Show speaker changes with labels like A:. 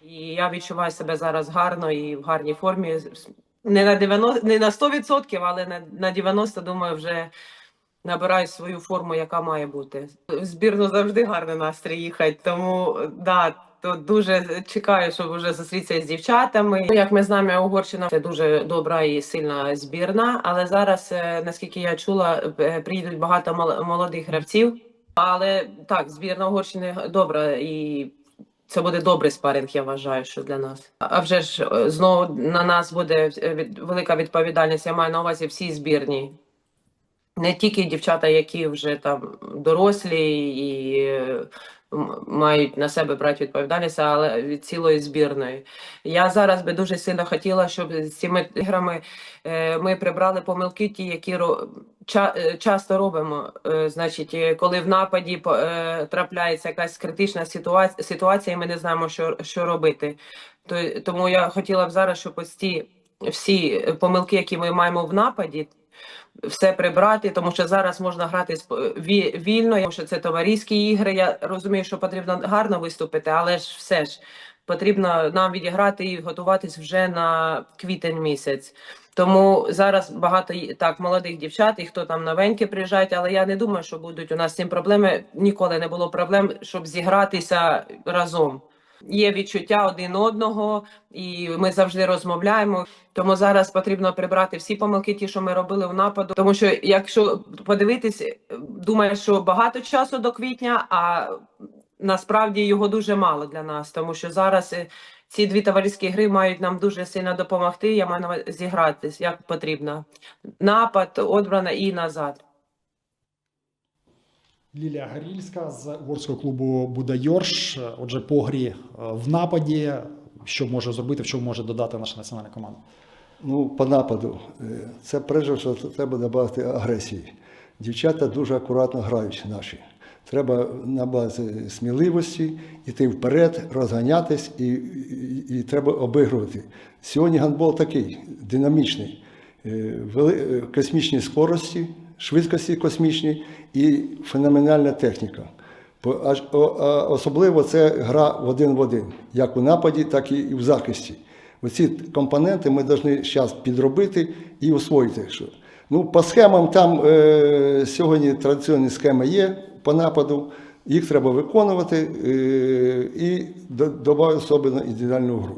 A: І я відчуваю себе зараз гарно і в гарній формі. Не на 90, не на 100%, але на, на 90, думаю, вже набираю свою форму, яка має бути. В збірну завжди гарний настрій їхати, тому да, то дуже чекаю, щоб вже зустрітися з дівчатами. Ну, Як ми знаємо, Угорщина це дуже добра і сильна збірна, але зараз, е, наскільки я чула, е, приїдуть багато мол- молодих гравців. Але так, збірна Угорщини добра і це буде добрий спаринг, я вважаю, що для нас. А вже ж е, знову на нас буде е, від- велика відповідальність. Я маю на увазі всі збірні. Не тільки дівчата, які вже там дорослі і мають на себе брати відповідальність, але від цілої збірної. Я зараз би дуже сильно хотіла, щоб з цими іграми е, ми прибрали помилки, ті, які е, часто робимо. Е, Значить, коли в нападі трапляється якась критична ситуація, і ми не знаємо, що, що робити. То, тому я хотіла б зараз, щоб ось ці всі помилки, які ми маємо в нападі, все прибрати, тому що зараз можна грати сп- вільно, тому що це товариські ігри. Я розумію, що потрібно гарно виступити, але ж все ж потрібно нам відіграти і готуватись вже на квітень місяць. Тому зараз багато так молодих дівчат, і хто там новенькі приїжджають, але я не думаю, що будуть у нас з цим проблеми. Ніколи не було проблем, щоб зігратися разом. Є відчуття один одного, і ми завжди розмовляємо. Тому зараз потрібно прибрати всі помилки, ті, що ми робили в нападу. Тому що, якщо подивитись, думаю, що багато часу до квітня, а насправді його дуже мало для нас, тому що зараз е, ці дві товариські гри мають нам дуже сильно допомогти. Я маю зігратись як потрібно. Напад, обрана і назад.
B: Лілія Гарільська з угорського клубу Будайорш. Отже, по грі е, в нападі, що може зробити, що може додати наша національна команда.
C: Ну, по нападу, е, це перше, що треба додати агресії. Дівчата дуже акуратно грають наші. Треба набрати сміливості, йти вперед, розганятись і, і, і треба обігрувати. Сьогодні гандбол такий динамічний, е, космічні скорості, швидкості космічні і феноменальна техніка. Особливо це гра в один в один, як у нападі, так і в захисті. Оці компоненти ми повинні зараз підробити і освоїти. Ну, по схемам там е, сьогодні традиційні схеми є по нападу, їх треба виконувати е, і до- додати особливо індивідуальну гру.